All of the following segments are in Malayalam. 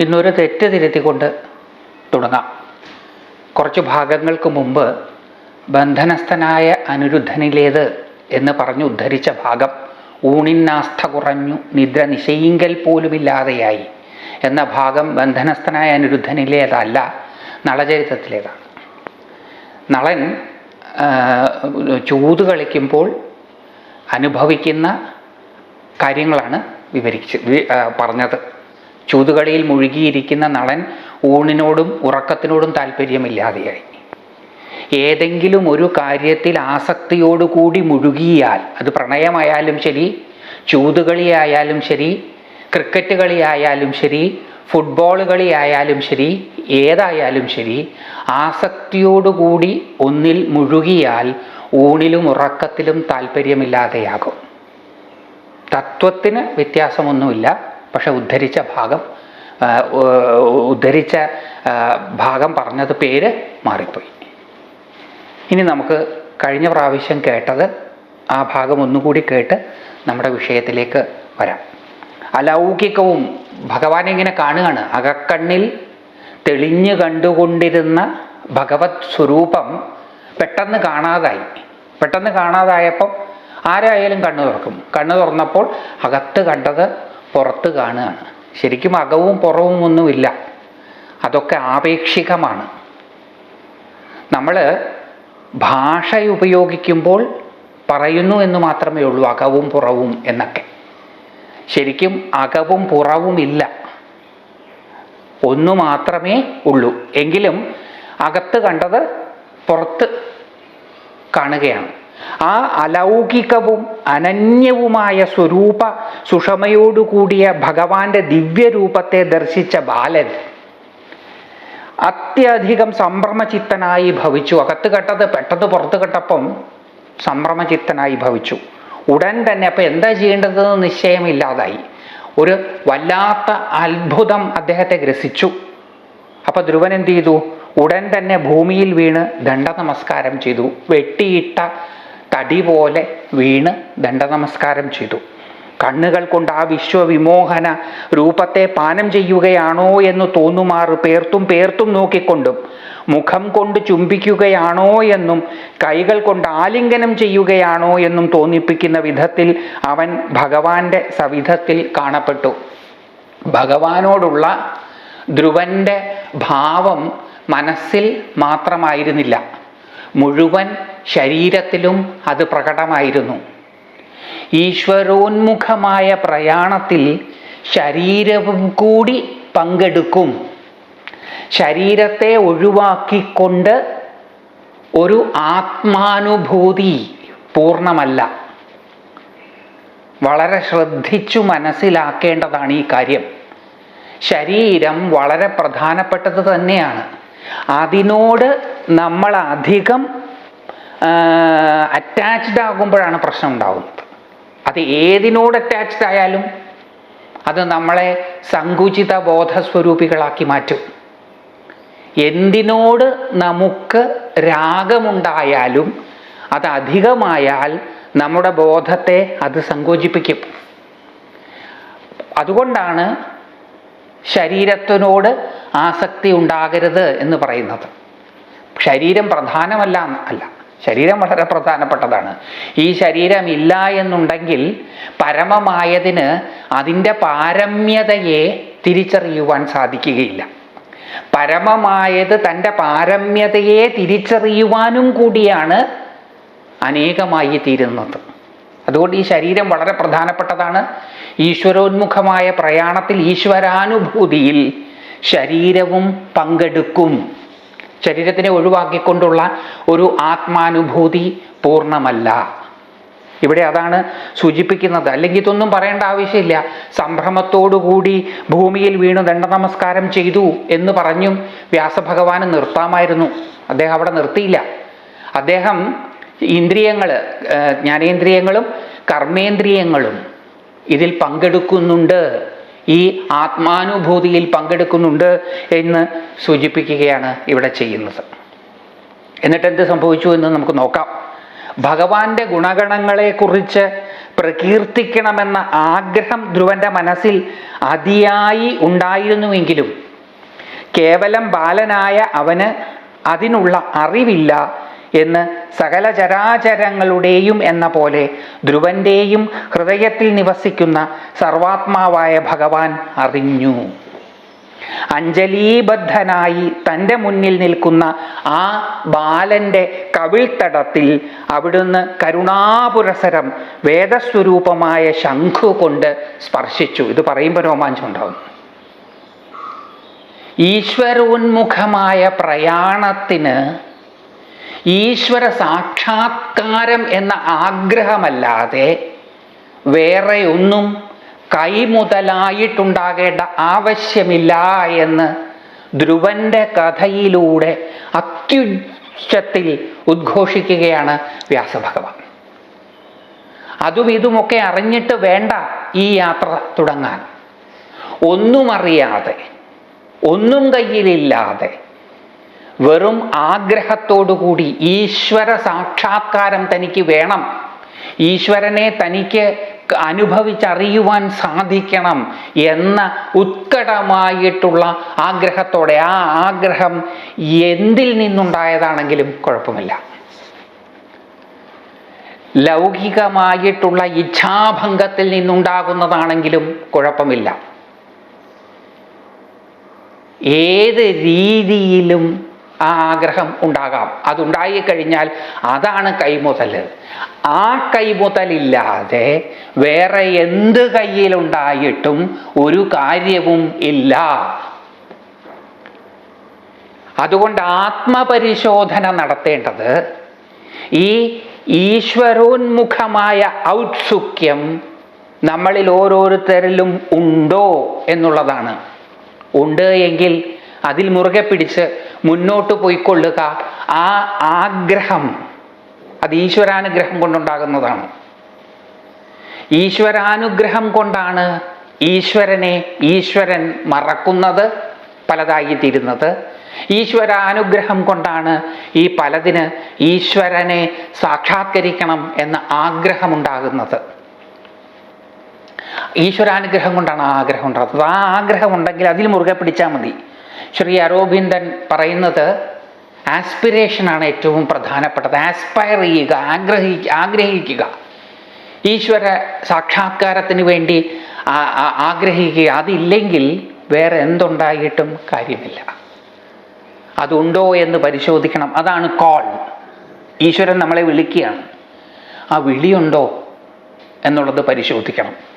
ഇന്നൊരു തെറ്റ് തിരുത്തിക്കൊണ്ട് തുടങ്ങാം. കുറച്ച് ഭാഗങ്ങൾക്ക് മുമ്പ് ബന്ധനസ്ഥനായ അനിരുദ്ധനിലേത് എന്ന് പറഞ്ഞു ഉദ്ധരിച്ച ഭാഗം ഊണിന്നാസ്ഥ കുറഞ്ഞു നിദ്ര നിശയിങ്കൽ പോലുമില്ലാതെയായി എന്ന ഭാഗം ബന്ധനസ്ഥനായ അനിരുദ്ധനിലേതല്ല നളചരിത്രത്തിലേതാണ്. നളൻ ചൂത് കളിക്കുമ്പോൾ അനുഭവിക്കുന്ന കാര്യങ്ങളാണ് വിവരിച്ച് പറഞ്ഞത്. ചൂതുകളിയിൽ മുഴുകിയിരിക്കുന്ന നളൻ ഊണിനോടും ഉറക്കത്തിനോടും താല്പര്യമില്ലാതെയായി ഏതെങ്കിലും ഒരു കാര്യത്തിൽ ആസക്തിയോടുകൂടി മുഴുകിയാൽ അത് പ്രണയമായാലും ശരി ചൂതുകളിയായാലും ശരി ക്രിക്കറ്റ് കളിയായാലും ശരി ഫുട്ബോൾ കളിയായാലും ശരി ഏതായാലും ശരി ആസക്തിയോടുകൂടി ഒന്നിൽ മുഴുകിയാൽ ഊണിലും ഉറക്കത്തിലും താല്പര്യമില്ലാതെയാകും തത്വത്തിന് വ്യത്യാസമൊന്നുമില്ല. പക്ഷെ ഉദ്ധരിച്ച ഭാഗം ഉദ്ധരിച്ച ഭാഗം പറഞ്ഞത് പേര് മാറിപ്പോയി. ഇനി നമുക്ക് കഴിഞ്ഞ പ്രാവശ്യം കേട്ടത് ആ ഭാഗം ഒന്നുകൂടി കേട്ട് നമ്മുടെ വിഷയത്തിലേക്ക് വരാം. അലൗകികവും ഭഗവാൻ ഇങ്ങനെ കാണുകയാണ്. അകക്കണ്ണിൽ തെളിഞ്ഞു കണ്ടുകൊണ്ടിരുന്ന ഭഗവത് സ്വരൂപം പെട്ടെന്ന് കാണാതായി. പെട്ടെന്ന് കാണാതായപ്പോൾ ആരായാലും കണ്ണു തുറക്കും. കണ്ണു തുറന്നപ്പോൾ അകത്ത് കണ്ടത് പുറത്ത് കാണുകയാണ്. ശരിക്കും അകവും പുറവും ഒന്നുമില്ല. അതൊക്കെ ആപേക്ഷികമാണ്. നമ്മൾ ഭാഷ ഉപയോഗിക്കുമ്പോൾ പറയുന്നു എന്ന് മാത്രമേ ഉള്ളൂ അകവും പുറവും എന്നൊക്കെ. ശരിക്കും അകവും പുറവും ഇല്ല. ഒന്നു മാത്രമേ ഉള്ളൂ. എങ്കിലും അകത്ത് കണ്ടത് പുറത്ത് കാണുകയാണ്. ആ അലൗകികവും അനന്യവുമായ സ്വരൂപ സുഷമയോടുകൂടിയ ഭഗവാന്റെ ദിവ്യരൂപത്തെ ദർശിച്ച ബാലൻ അത്യധികം സംഭ്രമചിത്തനായി ഭവിച്ചു. അകത്ത് കെട്ടത് പെട്ടത് പുറത്ത് കെട്ടപ്പം സംഭ്രമചിത്തനായി ഭവിച്ചു. ഉടൻ തന്നെ അപ്പം എന്താ ചെയ്യേണ്ടതെന്ന് നിശ്ചയമില്ലാതായി. ഒരു വല്ലാത്ത അത്ഭുതം അദ്ദേഹത്തെ ഗ്രസിച്ചു. അപ്പം ധ്രുവൻ എന്ത് ചെയ്തു? ഉടൻ തന്നെ ഭൂമിയിൽ വീണ് ദണ്ഡ നമസ്കാരം ചെയ്തു. വെട്ടിയിട്ട തടി പോലെ വീണ് ദണ്ഡ നമസ്കാരം ചെയ്തു. കണ്ണുകൾ കൊണ്ട് ആ വിശ്വവിമോഹന രൂപത്തെ പാനം ചെയ്യുകയാണോ എന്ന് തോന്നുമാർ പേർത്തും പേർത്തും നോക്കിക്കൊണ്ടും മുഖം കൊണ്ട് ചുംബിക്കുകയാണോ എന്നും കൈകൾ കൊണ്ട് ആലിംഗനം ചെയ്യുകയാണോ എന്നും തോന്നിപ്പിക്കുന്ന വിധത്തിൽ അവൻ ഭഗവാന്റെ സവിധത്തിൽ കാണപ്പെട്ടു. ഭഗവാനോടുള്ള ധ്രുവന്റെ ഭാവം മനസ്സിൽ മാത്രമായിരുന്നില്ല. മുഴുവൻ ശരീരത്തിലും അത് പ്രകടമായിരുന്നു. ഈശ്വരോന്മുഖമായ പ്രയാണത്തിൽ ശരീരവും കൂടി പങ്കെടുക്കും. ശരീരത്തെ ഒഴിവാക്കിക്കൊണ്ട് ഒരു ആത്മാനുഭൂതി പൂർണമല്ല വളരെ ശ്രദ്ധിച്ചു മനസ്സിലാക്കേണ്ടതാണ് ഈ കാര്യം. ശരീരം വളരെ പ്രധാനപ്പെട്ടത് തന്നെയാണ്. അതിനോട് നമ്മൾ അധികം അറ്റാച്ച്ഡ് ആകുമ്പോഴാണ് പ്രശ്നം ഉണ്ടാകുന്നത് അത് ഏതിനോട് അറ്റാച്ച്ഡ് ആയാലും അത് നമ്മളെ സങ്കുചിത ബോധസ്വരൂപികളാക്കി മാറ്റും. എന്തിനോട് നമുക്ക് രാഗമുണ്ടായാലും അത് അധികമായാൽ നമ്മുടെ ബോധത്തെ അത് സങ്കോചിപ്പിക്കും. അതുകൊണ്ടാണ് ശരീരത്തിനോട് ആസക്തി ഉണ്ടാകരുത് എന്ന് പറയുന്നത്. ശരീരം പ്രധാനമല്ല അല്ല. ശരീരം വളരെ പ്രധാനപ്പെട്ടതാണ്. ഈ ശരീരം ഇല്ല എന്നുണ്ടെങ്കിൽ പരമമായതിന് അതിന്റെ പാരമ്യതയെ തിരിച്ചറിയുവാൻ സാധിക്കുകയില്ല. പരമമായത് തന്റെ പാരമ്യതയെ തിരിച്ചറിയുവാനും കൂടിയാണ് അനേകമായി തീരുന്നത്. അതുകൊണ്ട് ഈ ശരീരം വളരെ പ്രധാനപ്പെട്ടതാണ്. ഈശ്വരോന്മുഖമായ പ്രയാണത്തിൽ ഈശ്വരാനുഭൂതിയിൽ ശരീരവും പങ്കെടുക്കും. ശരീരത്തിനെ ഒഴിവാക്കിക്കൊണ്ടുള്ള ഒരു ആത്മാനുഭൂതി പൂർണമല്ല. ഇവിടെ അതാണ് സൂചിപ്പിക്കുന്നത്. അല്ലെങ്കിൽ ഇതൊന്നും പറയേണ്ട ആവശ്യമില്ല. സംഭ്രമത്തോടുകൂടി ഭൂമിയിൽ വീണു ദണ്ഡ നമസ്കാരം ചെയ്തു എന്ന് പറഞ്ഞും വ്യാസഭഗവാന് നിർത്താമായിരുന്നു. അദ്ദേഹം അവിടെ നിർത്തിയില്ല. അദ്ദേഹം ഇന്ദ്രിയങ്ങൾ ജ്ഞാനേന്ദ്രിയങ്ങളും കർമ്മേന്ദ്രിയങ്ങളും ഇതിൽ പങ്കെടുക്കുന്നുണ്ട്. ഈ ആത്മാനുഭൂതിയിൽ പങ്കെടുക്കുന്നുണ്ട് എന്ന് സൂചിപ്പിക്കുകയാണ് ഇവിടെ ചെയ്യുന്നത്. എന്നിട്ട് എന്ത് സംഭവിച്ചു എന്ന് നമുക്ക് നോക്കാം. ഭഗവാന്റെ ഗുണഗണങ്ങളെക്കുറിച്ച് പ്രകീർത്തിക്കണമെന്ന ആഗ്രഹം ധ്രുവന്റെ മനസ്സിൽ അതിയായി ഉണ്ടായിരുന്നുവെങ്കിലും കേവലം ബാലനായ അവന് അതിനുള്ള അറിവില്ല എന്ന് സകല ചരാചരങ്ങളുടെയും എന്ന പോലെ ധ്രുവന്റെയും ഹൃദയത്തിൽ നിവസിക്കുന്ന സർവാത്മാവായ ഭഗവാൻ അറിഞ്ഞു. അഞ്ജലീബദ്ധനായി തന്റെ മുന്നിൽ നിൽക്കുന്ന ആ ബാലന്റെ കവിൾത്തടത്തിൽ അവിടുന്ന് കരുണാപുരസരം വേദസ്വരൂപമായ ശംഖു കൊണ്ട് സ്പർശിച്ചു. ഇത് പറയുമ്പോൾ രോമാഞ്ചം ഉണ്ടാവും. ഈശ്വരോന്മുഖമായ പ്രയാണത്തിന് ഈശ്വര സാക്ഷാത്കാരം എന്ന ആഗ്രഹമല്ലാതെ വേറെ ഒന്നും കൈമുതലായിട്ടുണ്ടാകേണ്ട ആവശ്യമില്ല എന്ന് ധ്രുവന്റെ കഥയിലൂടെ അത്യുച്ചത്തിൽ ഉദ്ഘോഷിക്കുകയാണ് വ്യാസഭഗവാൻ. അതും ഇതുമൊക്കെ അറിഞ്ഞിട്ട് വേണ്ട ഈ യാത്ര തുടങ്ങാൻ. ഒന്നും അറിയാതെ ഒന്നും കയ്യിലില്ലാതെ വെറും ആഗ്രഹത്തോടുകൂടി ഈശ്വര സാക്ഷാത്കാരം തനിക്ക് വേണം. ഈശ്വരനെ തനിക്ക് അനുഭവിച്ചറിയുവാൻ സാധിക്കണം എന്ന ഉത്കടമായിട്ടുള്ള ആഗ്രഹത്തോടെ. ആ ആഗ്രഹം എന്തിൽ നിന്നുണ്ടായതാണെങ്കിലും കുഴപ്പമില്ല. ലൗകികമായിട്ടുള്ള ഇച്ഛാഭംഗത്തിൽ നിന്നുണ്ടാകുന്നതാണെങ്കിലും കുഴപ്പമില്ല. ഏത് രീതിയിലും ആഗ്രഹം ഉണ്ടാകാം. അതുണ്ടായി കഴിഞ്ഞാൽ അതാണ് കൈമുതൽ. ആ കൈമുതലില്ലാതെ വേറെ എന്ത് കയ്യിലുണ്ടായിട്ടും ഒരു കാര്യവും ഇല്ല. അതുകൊണ്ട് ആത്മപരിശോധന നടത്തേണ്ടത് ഈ ഈശ്വരോന്മുഖമായ ഔത്സുക്യം നമ്മളിൽ ഓരോരുത്തരിലും ഉണ്ടോ എന്നുള്ളതാണ്. ഉണ്ട് എങ്കിൽ അതിൽ മുറുകെ പിടിച്ച് മുന്നോട്ട് പോയിക്കൊള്ളുക. ആ ആഗ്രഹം അത് ഈശ്വരാനുഗ്രഹം കൊണ്ടുണ്ടാകുന്നതാണ്. ഈശ്വരാനുഗ്രഹം കൊണ്ടാണ് ഈശ്വരനെ ഈശ്വരൻ മറക്കുന്നത് പലതായി തീരുന്നത് ഈശ്വരാനുഗ്രഹം കൊണ്ടാണ് ഈ പലതിന് ഈശ്വരനെ സാക്ഷാത്കരിക്കണം എന്ന ആഗ്രഹമുണ്ടാകുന്നത്. ഈശ്വരാനുഗ്രഹം കൊണ്ടാണ് ആഗ്രഹം ഉണ്ടാകുന്നത്. ആ ആഗ്രഹം ഉണ്ടെങ്കിൽ അതിൽ മുറുകെ പിടിച്ചാൽ മതി. ശ്രീ അരോബിന്ദൻ പറയുന്നത് ആസ്പിറേഷനാണ് ഏറ്റവും പ്രധാനപ്പെട്ടത്. ആസ്പയർ ചെയ്യുക ആഗ്രഹി ആഗ്രഹിക്കുക. ഈശ്വര സാക്ഷാത്കാരത്തിന് വേണ്ടി ആഗ്രഹിക്കുക. അതില്ലെങ്കിൽ വേറെ എന്തുണ്ടായിട്ടും കാര്യമില്ല. അതുണ്ടോ എന്ന് പരിശോധിക്കണം. അതാണ് കോൾ ഈശ്വരൻ നമ്മളെ വിളിക്കുകയാണ്. ആ വിളിയുണ്ടോ എന്നുള്ളത് പരിശോധിക്കണം.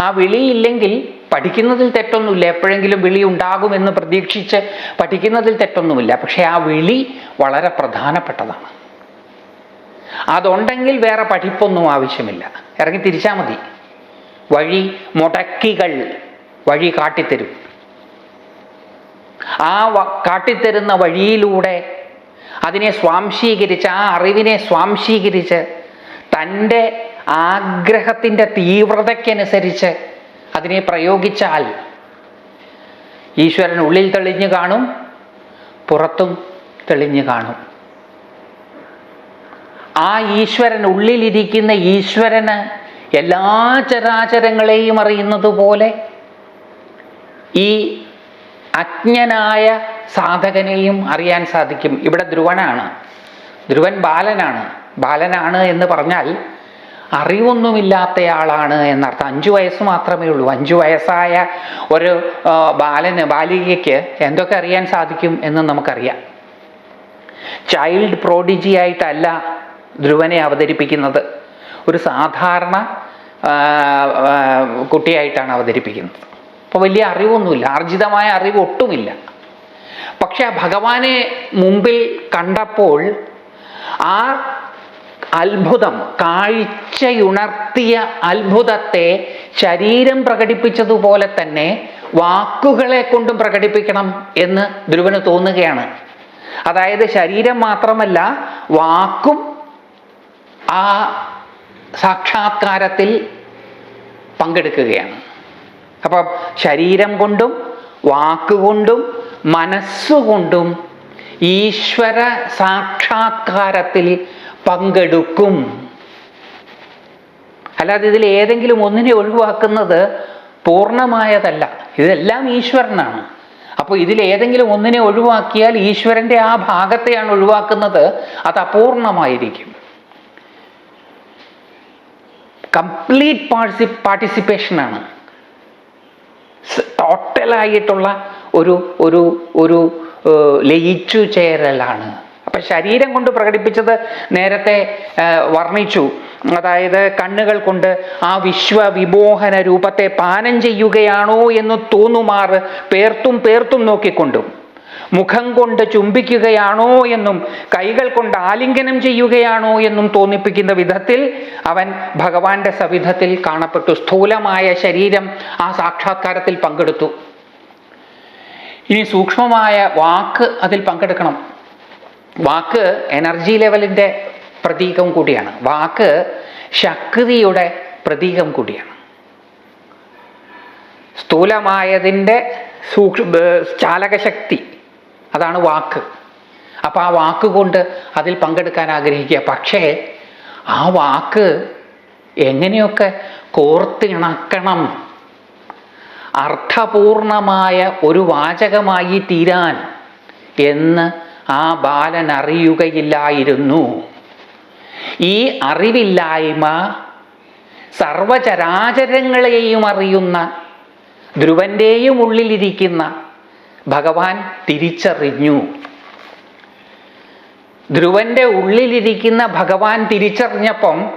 ആ വിളിയില്ലെങ്കിൽ പഠിക്കുന്നതിൽ തെറ്റൊന്നുമില്ല. എപ്പോഴെങ്കിലും വിളി ഉണ്ടാകുമെന്ന് പ്രതീക്ഷിച്ച് പഠിക്കുന്നതിൽ തെറ്റൊന്നുമില്ല. പക്ഷേ ആ വിളി വളരെ പ്രധാനപ്പെട്ടതാണ്. അതുണ്ടെങ്കിൽ വേറെ പഠിപ്പൊന്നും ആവശ്യമില്ല. ഇറങ്ങി തിരിച്ചാൽ മതി. വഴി മുടക്കികൾ വഴി കാട്ടിത്തരും. ആ കാട്ടിത്തരുന്ന വഴിയിലൂടെ അതിനെ സ്വാംശീകരിച്ച് ആ അറിവിനെ സ്വാംശീകരിച്ച് തന്റെ ആഗ്രഹത്തിന്റെ തീവ്രതയ്ക്കനുസരിച്ച് അതിനെ പ്രയോഗിച്ചാൽ ഈശ്വരൻ ഉള്ളിൽ തെളിഞ്ഞു കാണും പുറത്തും തെളിഞ്ഞു കാണും. ആ ഈശ്വരൻ ഉള്ളിലിരിക്കുന്ന ഈശ്വരന് എല്ലാ ചരാചരങ്ങളെയും അറിയുന്നത് പോലെ ഈ അജ്ഞനായ സാധകനെയും അറിയാൻ സാധിക്കും. ഇവിടെ ധ്രുവനാണ്. ധ്രുവൻ ബാലനാണ്. ബാലനാണ് എന്ന് പറഞ്ഞാൽ അറിവൊന്നുമില്ലാത്തയാളാണ് എന്നർത്ഥം. അഞ്ചു വയസ്സ് മാത്രമേ ഉള്ളൂ. അഞ്ചു വയസ്സായ ഒരു ബാലന് ബാലികയ്ക്ക് എന്തൊക്കെ അറിയാൻ സാധിക്കും എന്ന് നമുക്കറിയാം. ചൈൽഡ് പ്രോഡിജി ആയിട്ടല്ല ധ്രുവനെ അവതരിപ്പിക്കുന്നത്. ഒരു സാധാരണ കുട്ടിയായിട്ടാണ് അവതരിപ്പിക്കുന്നത്. അപ്പോൾ വലിയ അറിവൊന്നുമില്ല. ആർജിതമായ അറിവ് ഒട്ടുമില്ല പക്ഷെ ഭഗവാനെ മുമ്പിൽ കണ്ടപ്പോൾ ആ അത്ഭുതം. കാഴ്ചയുണർത്തിയ അത്ഭുതത്തെ ശരീരം പ്രകടിപ്പിച്ചതുപോലെ തന്നെ വാക്കുകളെ കൊണ്ടും പ്രകടിപ്പിക്കണം എന്ന് ധ്രുവന് തോന്നുകയാണ്. അതായത് ശരീരം മാത്രമല്ല വാക്കും ആ സാക്ഷാത്കാരത്തിൽ പങ്കെടുക്കുകയാണ്. അപ്പം ശരീരം കൊണ്ടും വാക്കുകൊണ്ടും മനസ്സുകൊണ്ടും ഈശ്വര സാക്ഷാത്കാരത്തിൽ പങ്കെടുക്കും. അല്ലാതെ ഇതിൽ ഏതെങ്കിലും ഒന്നിനെ ഒഴിവാക്കുന്നത് പൂർണമായതല്ല. ഇതെല്ലാം ഈശ്വരനാണ്. അപ്പോൾ ഇതിൽ ഏതെങ്കിലും ഒന്നിനെ ഒഴിവാക്കിയാൽ ഈശ്വരന്റെ ആ ഭാഗത്തെയാണ് ഒഴിവാക്കുന്നത്. അത് അപൂർണമായിരിക്കും. Complete party പാർട്ടിസിപ്പേഷനാണ്. ടോട്ടലായിട്ടുള്ള ഒരു ഒരു ഒരു ലയിച്ചു ചേരലാണ്. ശരീരം കൊണ്ട് പ്രകടിപ്പിച്ചത് നേരത്തെ വർണിച്ചു. അതായത് കണ്ണുകൾ കൊണ്ട് ആ വിശ്വവിമോഹന രൂപത്തെ പാനം ചെയ്യുകയാണോ എന്ന് തോന്നുമാർ പേർത്തും പേർത്തും നോക്കിക്കൊണ്ടും. മുഖം കൊണ്ട് ചുംബിക്കുകയാണോ എന്നും കൈകൾ കൊണ്ട് ആലിംഗനം ചെയ്യുകയാണോ എന്നും തോന്നിപ്പിക്കുന്ന വിധത്തിൽ അവൻ ഭഗവാന്റെ സവിധത്തിൽ കാണപ്പെട്ടു. സ്ഥൂലമായ ശരീരം ആ സാക്ഷാത്കാരത്തിൽ പങ്കെടുത്തു. ഇനി സൂക്ഷ്മമായ വാക്ക് അതിൽ പങ്കെടുക്കണം. വാക്ക് എനർജി ലെവലിന്റെ പ്രതീകം കൂടിയാണ്. വാക്ക് ശക്തിയുടെ പ്രതീകം കൂടിയാണ്. സ്ഥൂലമായതിന്റെ സൂക്ഷ്മ ചാലകശക്തി അതാണ് വാക്ക്. അപ്പം ആ വാക്ക് കൊണ്ട് അതിൽ പങ്കെടുക്കാൻ ആഗ്രഹിക്കുക. പക്ഷേ ആ വാക്ക് എങ്ങനെയൊക്കെ കോർത്തിണക്കണം അർത്ഥപൂർണമായ ഒരു വാചകമായി തീരാൻ എന്ന് ആ ബാലൻ അറിയുകയില്ലായിരുന്നു. ഈ അറിവില്ലായ്മ സർവചരാചരങ്ങളെയും അറിയുന്ന ധ്രുവന്റെയും ഉള്ളിലിരിക്കുന്ന ഭഗവാൻ തിരിച്ചറിഞ്ഞു. ധ്രുവന്റെ ഉള്ളിലിരിക്കുന്ന ഭഗവാൻ തിരിച്ചറിഞ്ഞപ്പം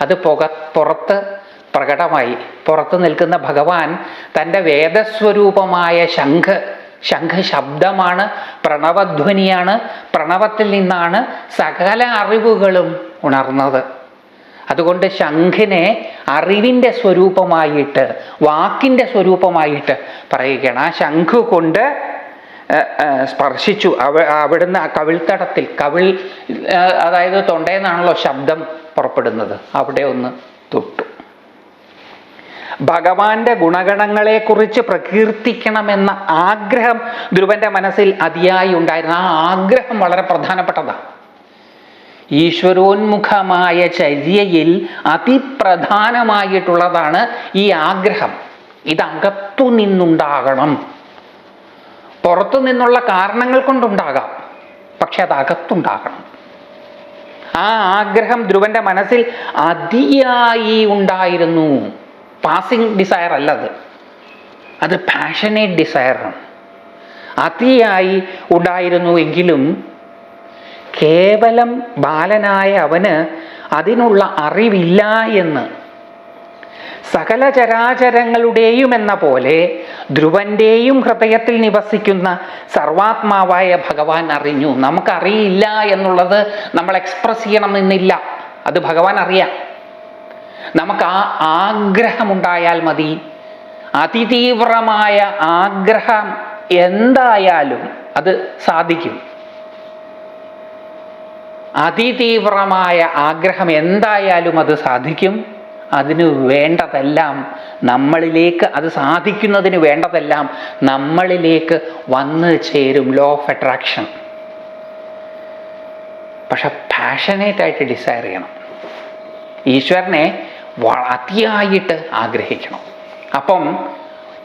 അത് പുക പുറത്ത് പ്രകടമായി പുറത്ത് നിൽക്കുന്ന ഭഗവാൻ തന്റെ വേദസ്വരൂപമായ ശംഖ് ശംഖ് ശബ്ദമാണ് പ്രണവധ്വനിയാണ് പ്രണവത്തിൽ നിന്നാണ് സകല അറിവുകളും ഉണർന്നത്. അതുകൊണ്ട് ശംഖിനെ അറിവിന്റെ സ്വരൂപമായിട്ട് വാക്കിന്റെ സ്വരൂപമായിട്ട് പറയുകയാണ്. ആ ശംഖ് കൊണ്ട് സ്പർശിച്ചു. അവ അവിടുന്ന് ആ കവിൾത്തടത്തിൽ കവിൾ അതായത് അതായത് തൊണ്ടയെന്നാണല്ലോ ശബ്ദം പുറപ്പെടുന്നത്. അവിടെ ഒന്ന് തൊട്ടു. ഭഗവാന്റെ ഗുണഗണങ്ങളെക്കുറിച്ച് പ്രകീർത്തിക്കണമെന്ന ആഗ്രഹം ധ്രുവന്റെ മനസ്സിൽ അതിയായി ഉണ്ടായിരുന്നു. ആ ആഗ്രഹം വളരെ പ്രധാനപ്പെട്ടതാണ്. ഈശ്വരോന്മുഖമായ ചര്യയിൽ അതിപ്രധാനമായിട്ടുള്ളതാണ് ഈ ആഗ്രഹം. ഇത് അകത്തു നിന്നുണ്ടാകണം. പുറത്തു നിന്നുള്ള കാരണങ്ങൾ കൊണ്ടുണ്ടാകാം. പക്ഷെ അത് അകത്തുണ്ടാകണം. ആ ആഗ്രഹം ധ്രുവന്റെ മനസ്സിൽ അതിയായി ഉണ്ടായിരുന്നു. പാസിംഗ് ഡിസയർ അല്ല അത് അത് പാഷനേറ്റ് ഡിസയറാണ് അതിയായി ഉണ്ടായിരുന്നു എങ്കിലും കേവലം ബാലനായ അവന് അതിനുള്ള അറിവില്ല എന്ന് സകല ചരാചരങ്ങളുടെയും എന്ന പോലെ ധ്രുവന്റെയും ഹൃദയത്തിൽ നിവസിക്കുന്ന സർവാത്മാവായ ഭഗവാൻ അറിഞ്ഞു. നമുക്കറിയില്ല എന്നുള്ളത് നമ്മൾ എക്സ്പ്രസ് ചെയ്യണമെന്നില്ല. അത് ഭഗവാൻ അറിയാം. നമുക്ക് ആ ആഗ്രഹമുണ്ടായാൽ മതി. അതിതീവ്രമായ ആഗ്രഹം എന്തായാലും അത് സാധിക്കും. അതിതീവ്രമായ ആഗ്രഹം എന്തായാലും അത് സാധിക്കും. അതിന് വേണ്ടതെല്ലാം നമ്മളിലേക്ക് അത് സാധിക്കുന്നതിന് വേണ്ടതെല്ലാം നമ്മളിലേക്ക് വന്ന് ചേരും ലോ ഓഫ് അട്രാക്ഷൻ പക്ഷെ പാഷനേറ്റ് ആയിട്ട് ഡിസയർ ചെയ്യണം. ഈശ്വരനെ അതിയായിട്ട് ആഗ്രഹിക്കണം. അപ്പം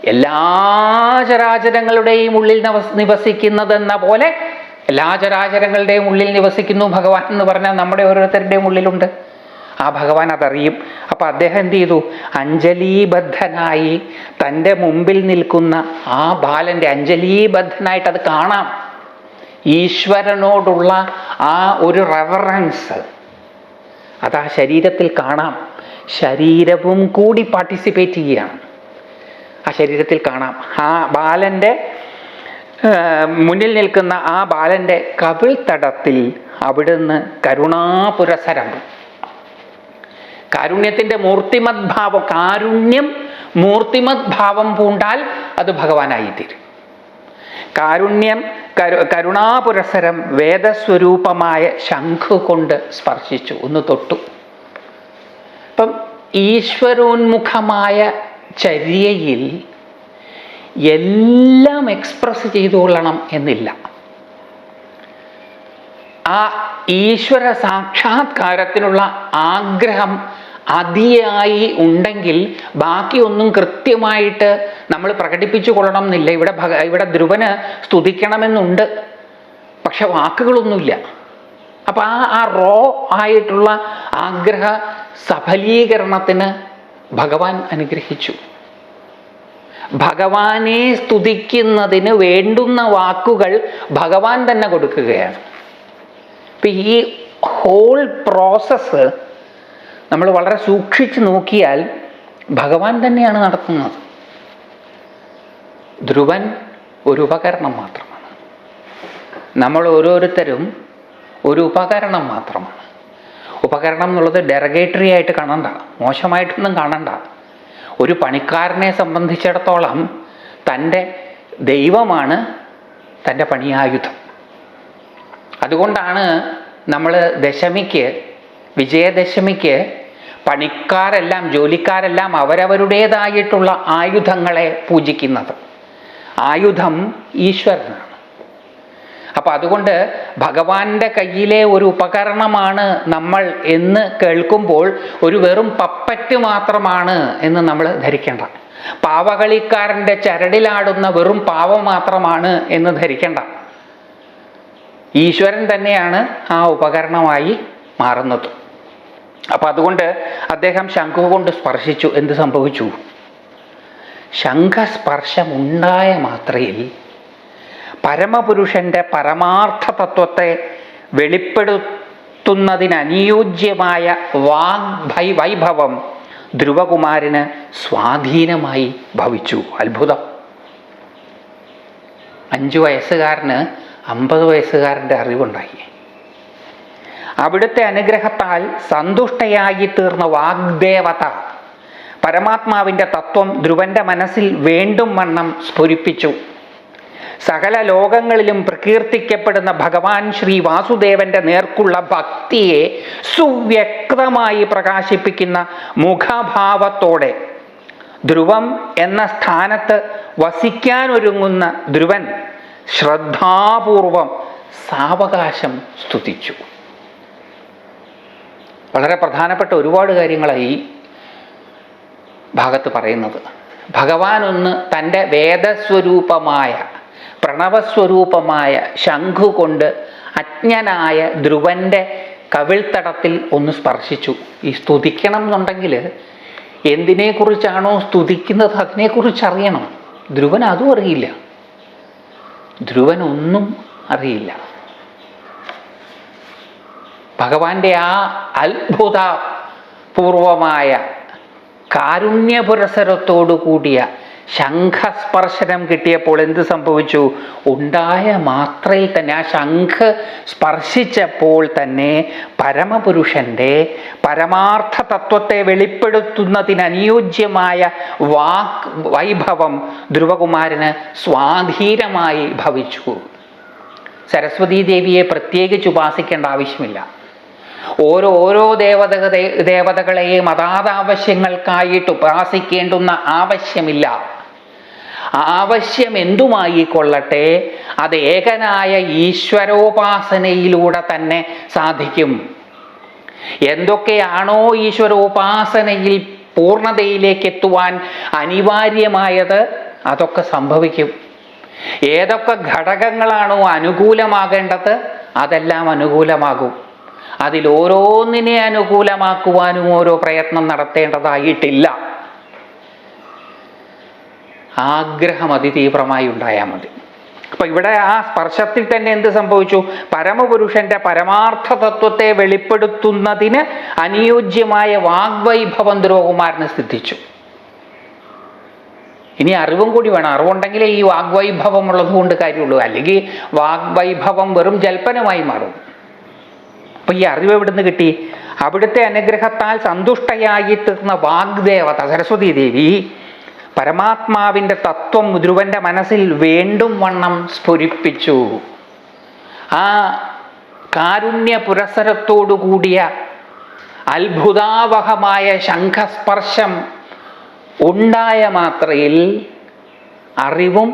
എല്ലാ ചരാചരങ്ങളുടെയും ഉള്ളിൽ നവസ് നിവസിക്കുന്നതെന്ന പോലെ എല്ലാ ചരാചരങ്ങളുടെയും ഉള്ളിൽ നിവസിക്കുന്നു ഭഗവാൻ എന്ന് പറഞ്ഞാൽ നമ്മുടെ ഓരോരുത്തരുടെയും ഉള്ളിലുണ്ട്. ആ ഭഗവാൻ അതറിയും. അപ്പം അദ്ദേഹം എന്ത് ചെയ്തു? അഞ്ജലീബദ്ധനായി തന്റെ മുമ്പിൽ നിൽക്കുന്ന ആ ബാലന്റെ അഞ്ജലീബദ്ധനായിട്ട് അത് കാണാം. ഈശ്വരനോടുള്ള ആ ഒരു റെവറൻസ് അത് ആ ശരീരത്തിൽ കാണാം. ശരീരവും കൂടി പാർട്ടിസിപ്പേറ്റ് ചെയ്യുകയാണ്. ആ ശരീരത്തിൽ കാണാം. ആ ബാലന്റെ മുന്നിൽ നിൽക്കുന്ന ആ ബാലന്റെ കവിൾ തടത്തിൽ അവിടുന്ന് കരുണാപുരസരം. കാരുണ്യത്തിന്റെ മൂർത്തിമദ്ഭാവം കാരുണ്യം മൂർത്തിമദ്ഭാവം പൂണ്ടാൽ അത് ഭഗവാനായി തീരും കാരുണ്യം കരു കരുണാപുരസരം വേദസ്വരൂപമായ ശംഖു കൊണ്ട് സ്പർശിച്ചു ഒന്ന് തൊട്ടു. അപ്പം ഈശ്വരോന്മുഖമായ ചര്യയിൽ എല്ലാം എക്സ്പ്രസ് ചെയ്തുകൊള്ളണം എന്നില്ല. ആ ഈശ്വര സാക്ഷാത്കാരത്തിനുള്ള ആഗ്രഹം അതിയായി ഉണ്ടെങ്കിൽ ബാക്കിയൊന്നും കൃത്യമായിട്ട് നമ്മൾ പ്രകടിപ്പിച്ചു കൊള്ളണം എന്നില്ല ഇവിടെ ഭഗ ഇവിടെ ധ്രുവന് സ്തുതിക്കണമെന്നുണ്ട്. പക്ഷെ വാക്കുകളൊന്നുമില്ല. അപ്പം ആ ആ റോ ആയിട്ടുള്ള ആഗ്രഹ സഫലീകരണത്തിന് ഭഗവാൻ അനുഗ്രഹിച്ചു. ഭഗവാനെ സ്തുതിക്കുന്നതിന് വേണ്ടുന്ന വാക്കുകൾ ഭഗവാൻ തന്നെ കൊടുക്കുകയാണ്. ഇപ്പം ഈ ഹോൾ പ്രോസസ്സ് നമ്മൾ വളരെ സൂക്ഷിച്ച് നോക്കിയാൽ ഭഗവാൻ തന്നെയാണ് നടത്തുന്നത്. ധ്രുവൻ ഒരു ഉപകരണം മാത്രമാണ്. നമ്മൾ ഓരോരുത്തരും ഒരു ഉപകരണം മാത്രമാണ്. ഉപകരണം എന്നുള്ളത് ഡെറഗേറ്ററി ആയിട്ട് കാണണ്ട മോശമായിട്ടൊന്നും കാണണ്ട. ഒരു പണിക്കാരനെ സംബന്ധിച്ചിടത്തോളം തന്റെ ദൈവമാണ് തന്റെ പണിയായുധം. അതുകൊണ്ടാണ് നമ്മൾ ദശമിക്ക് വിജയദശമിക്ക് പണിക്കാരെല്ലാം ജോലിക്കാരെല്ലാം അവരവരുടേതായിട്ടുള്ള ആയുധങ്ങളെ പൂജിക്കുന്നത്. ആയുധം ഈശ്വരനാണ്. അപ്പം അതുകൊണ്ട് ഭഗവാന്റെ കയ്യിലെ ഒരു ഉപകരണമാണ് നമ്മൾ എന്ന് കേൾക്കുമ്പോൾ ഒരു വെറും പപ്പറ്റ് മാത്രമാണ് എന്ന് നമ്മൾ ധരിക്കേണ്ട. പാവകളിക്കാരന്റെ ചരടിലാടുന്ന വെറും പാവ മാത്രമാണ് എന്ന് ധരിക്കേണ്ട. ഈശ്വരൻ തന്നെയാണ് ആ ഉപകരണമായി മാറുന്നത്. അപ്പം അതുകൊണ്ട് അദ്ദേഹം ശംഖു കൊണ്ട് സ്പർശിച്ചു. എന്ത് സംഭവിച്ചു? ശംഖസ്പർശമുണ്ടായ മാത്രയിൽ പരമപുരുഷന്റെ പരമാർത്ഥ തത്വത്തെ വെളിപ്പെടുത്തുന്നതിനനുയോജ്യമായ വാഗ്ഭൈ വൈഭവം ധ്രുവകുമാരന് സ്വാധീനമായി ഭവിച്ചു. അത്ഭുതം. അഞ്ചു വയസ്സുകാരന് അമ്പത് വയസ്സുകാരന്റെ അറിവുണ്ടായി. അവിടുത്തെ അനുഗ്രഹത്താൽ സന്തുഷ്ടയായി തീർന്ന വാഗ്ദേവത പരമാത്മാവിന്റെ തത്വം ധ്രുവന്റെ മനസ്സിൽ വേണ്ടും വണ്ണം സ്ഫുരിപ്പിച്ചു. സകല ലോകങ്ങളിലും പ്രകീർത്തിക്കപ്പെടുന്ന ഭഗവാൻ ശ്രീ വാസുദേവന്റെ നേർക്കുള്ള ഭക്തിയെ സുവ്യക്തമായി പ്രകാശിപ്പിക്കുന്ന മുഖഭാവത്തോടെ ധ്രുവം എന്ന സ്ഥാനത്ത് വസിക്കാനൊരുങ്ങുന്ന ധ്രുവൻ ശ്രദ്ധാപൂർവം സാവകാശം സ്തുതിച്ചു. വളരെ പ്രധാനപ്പെട്ട ഒരുപാട് കാര്യങ്ങളായി ഭാഗത്ത് പറയുന്നത്. ഭഗവാൻ ഒന്ന് തന്റെ വേദസ്വരൂപമായ പ്രണവസ്വരൂപമായ ശംഖു കൊണ്ട് അജ്ഞനായ ധ്രുവന്റെ കവിൾത്തടത്തിൽ ഒന്ന് സ്പർശിച്ചു. ഈ സ്തുതിക്കണം എന്നുണ്ടെങ്കിൽ എന്തിനെക്കുറിച്ചാണോ സ്തുതിക്കുന്നത് അതിനെക്കുറിച്ച് അറിയണം ധ്രുവൻ അതും അറിയില്ല. ധ്രുവൻ ഒന്നും അറിയില്ല. ഭഗവാന്റെ ആ അത്ഭുത പൂർവമായ കാരുണ്യപുരസരത്തോടു കൂടിയ ശംഖസ്പർശനം കിട്ടിയപ്പോൾ എന്ത് സംഭവിച്ചു? ഉണ്ടായ മാത്രയിൽ തന്നെ ആ ശംഖ് സ്പർശിച്ചപ്പോൾ തന്നെ പരമപുരുഷന്റെ പരമാർത്ഥ തത്വത്തെ വെളിപ്പെടുത്തുന്നതിന് അനുയോജ്യമായ വാക് വൈഭവം ധ്രുവകുമാരന് സ്വാധീനമായി ഭവിച്ചു. സരസ്വതീ ദേവിയെ പ്രത്യേകിച്ച് ഉപാസിക്കേണ്ട ആവശ്യമില്ല. ഓരോ ഓരോ ദേവത ദേവതകളെയും അതാത് ആവശ്യങ്ങൾക്കായിട്ട് ഉപാസിക്കേണ്ടുന്ന ആവശ്യമില്ല. ആവശ്യം എന്തുമായി കൊള്ളട്ടെ അത് ഏകനായ ഈശ്വരോപാസനയിലൂടെ തന്നെ സാധിക്കും. എന്തൊക്കെയാണോ ഈശ്വരോപാസനയിൽ പൂർണതയിലേക്ക് എത്തുവാൻ അനിവാര്യമായത് അതൊക്കെ സംഭവിക്കും. ഏതൊക്കെ ഘടകങ്ങളാണോ അനുകൂലമാകേണ്ടത് അതെല്ലാം അനുകൂലമാകും. അതിൽ ഓരോന്നിനെ അനുകൂലമാക്കുവാനും ഓരോ പ്രയത്നം നടത്തേണ്ടതായിട്ടില്ല. ആഗ്രഹം അതിതീവ്രമായി ഉണ്ടായാൽ മതി. അപ്പൊ ഇവിടെ ആ സ്പർശത്തിൽ തന്നെ എന്ത് സംഭവിച്ചു? പരമപുരുഷന്റെ പരമാർത്ഥ തത്വത്തെ വെളിപ്പെടുത്തുന്നതിന് അനുയോജ്യമായ വാഗ്വൈഭവം ധ്രുവകുമാരന് സിദ്ധിച്ചു. ഇനി അറിവും കൂടി വേണം. അറിവുണ്ടെങ്കിലേ ഈ വാഗ്വൈഭവം ഉള്ളത് കൊണ്ട് കാര്യമുള്ളൂ. അല്ലെങ്കിൽ വാഗ്വൈഭവം വെറും ജൽപ്പനമായി മാറും. അപ്പൊ ഈ അറിവ് എവിടുന്ന് കിട്ടി? അവിടുത്തെ അനുഗ്രഹത്താൽ സന്തുഷ്ടയായി തീർന്ന വാഗ്ദേവത സരസ്വതി ദേവി പരമാത്മാവിന്റെ തത്വം ധ്രുവന്റെ മനസ്സിൽ വേണ്ടും വണ്ണം സ്ഫുരിപ്പിച്ചു. ആ കാരുണ്യ പുരസരത്തോടു കൂടിയ അത്ഭുതാവഹമായ ശംഖസ്പർശം ഉണ്ടായ മാത്രയിൽ അറിവും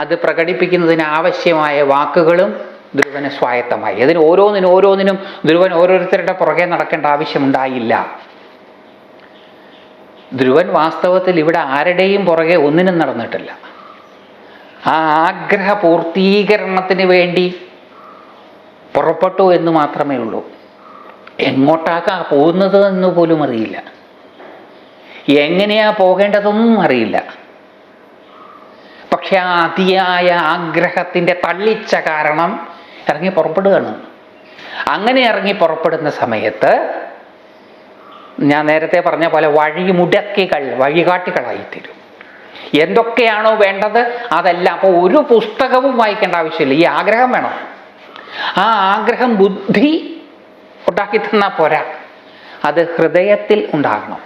അത് പ്രകടിപ്പിക്കുന്നതിന് ആവശ്യമായ വാക്കുകളും ധ്രുവന് സ്വായത്തമായി. അതിന് ഓരോന്നിനും ഓരോന്നിനും ധ്രുവൻ ഓരോരുത്തരുടെ പുറകെ നടക്കേണ്ട ആവശ്യമുണ്ടായില്ല ധ്രുവൻ വാസ്തവത്തിൽ ഇവിടെ ആരുടെയും പുറകെ ഒന്നിനും നടന്നിട്ടില്ല. ആ ആഗ്രഹ പൂർത്തീകരണത്തിന് വേണ്ടി പുറപ്പെട്ടു എന്ന് മാത്രമേ ഉള്ളൂ. എങ്ങോട്ടാക്കാ പോകുന്നത് എന്ന് പോലും അറിയില്ല. എങ്ങനെയാ പോകേണ്ടതൊന്നും അറിയില്ല. പക്ഷെ ആ അതിയായ ആഗ്രഹത്തിന്റെ തള്ളിച്ച കാരണം ഇറങ്ങി പുറപ്പെടുകയാണ്. അങ്ങനെ ഇറങ്ങി പുറപ്പെടുന്ന സമയത്ത് ഞാൻ നേരത്തെ പറഞ്ഞ പോലെ വഴിമുടക്കികൾ വഴികാട്ടികളായിത്തീരും. എന്തൊക്കെയാണോ വേണ്ടത് അതെല്ലാം. അപ്പോൾ ഒരു പുസ്തകവും വായിക്കേണ്ട ആവശ്യമില്ല. ഈ ആഗ്രഹം വേണം? ആ ആഗ്രഹം ബുദ്ധി ഉണ്ടാക്കി തന്നാൽ പോരാ. അത് ഹൃദയത്തിൽ ഉണ്ടാകണം.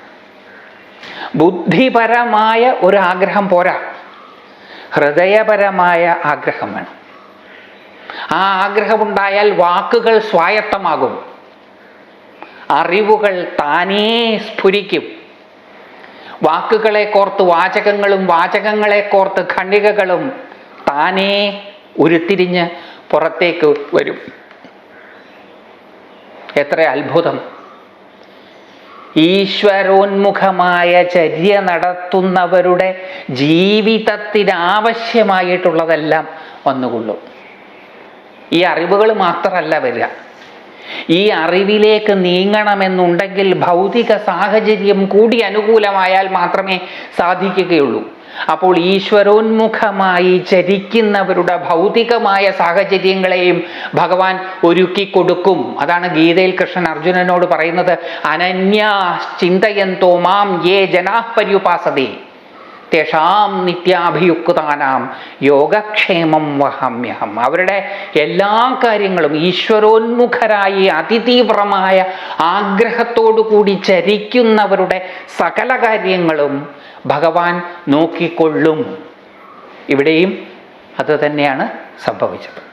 ബുദ്ധിപരമായ ഒരു ആഗ്രഹം പോരാ. ഹൃദയപരമായ ആഗ്രഹം വേണം. ആ ആഗ്രഹമുണ്ടായാൽ വാക്കുകൾ സ്വായത്തമാകും. അറിവുകൾ താനേ സ്ഫുരിക്കും. വാക്കുകളെ കോർത്ത് വാചകങ്ങളും വാചകങ്ങളെ കോർത്ത് ഖണ്ഡികകളും താനേ ഉരുത്തിരിഞ്ഞ് പുറത്തേക്ക് വരും. എത്ര അത്ഭുതം. ഈശ്വരോന്മുഖമായ ചര്യ നടത്തുന്നവരുടെ ജീവിതത്തിനാവശ്യമായിട്ടുള്ളതെല്ലാം വന്നുകൊള്ളും. ഈ അറിവുകൾ മാത്രമല്ല വരിക. ഈ അറിവിലേക്ക് നീങ്ങണമെന്നുണ്ടെങ്കിൽ ഭൗതിക സാഹചര്യം കൂടി അനുകൂലമായാൽ മാത്രമേ സാധിക്കുകയുള്ളൂ. അപ്പോൾ ഈശ്വരോന്മുഖമായി ചരിക്കുന്നവരുടെ ഭൗതികമായ സാഹചര്യങ്ങളെയും ഭഗവാൻ ഒരുക്കി കൊടുക്കും അതാണ് ഗീതയിൽ കൃഷ്ണൻ അർജുനനോട് പറയുന്നത് അനന്യാ ചിന്തയന്തോ മാം യേ തേഷാം നിത്യാഭിയുക്താനാം യോഗക്ഷേമം വഹമ്യഹം. അവരുടെ എല്ലാ കാര്യങ്ങളും ഈശ്വരോന്മുഖരായി അതിതീവ്രമായ ആഗ്രഹത്തോടു കൂടി ചരിക്കുന്നവരുടെ സകല കാര്യങ്ങളും ഭഗവാൻ നോക്കിക്കൊള്ളും. ഇവിടെയും അത് തന്നെയാണ് സംഭവിച്ചത്.